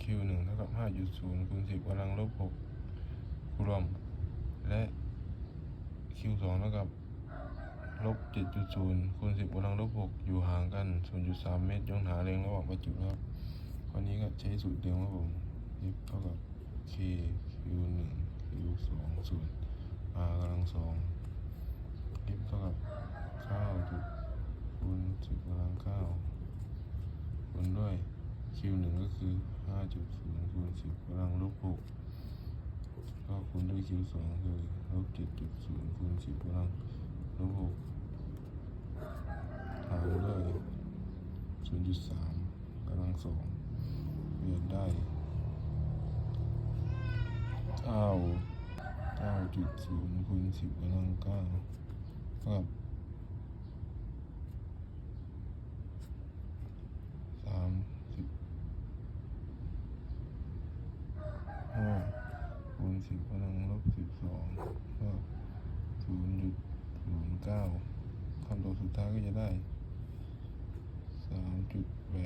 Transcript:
q 1เท่ากับ5.0คูณ10กำลังลบ6คูลอมและ q 2เท่ากับลบ7.0คูณ10กำลังลบ6อยู่ห่างกัน 0.3 เมตรย้องหาแรงระหว่างประจุครับคราวนี้ก็ใช้สูตรเดิมครับผม f เท่ากับ k q 1 q 2 0 r กำลัง2 Q หนึ่งก็คือห้าจุดศูนย์คูณสิบกำลังลบหกก็คูณด้วย Q สองคือลบเจ็ดจุดศูนย์คูณสิบกำลังลบหกหารด้วยศูนย์จุดสามกำลังสองเรียนได้เก้าเก้าจุดศูนย์คูณสิบกำลังเก้าเท่ากับสามสิบ ห้าคูณ สิบกำลังลบสิบสองก็ศูนย์จุดศูนย์เก้าคำตอบสุดท้ายก็จะได้สามจุดแปด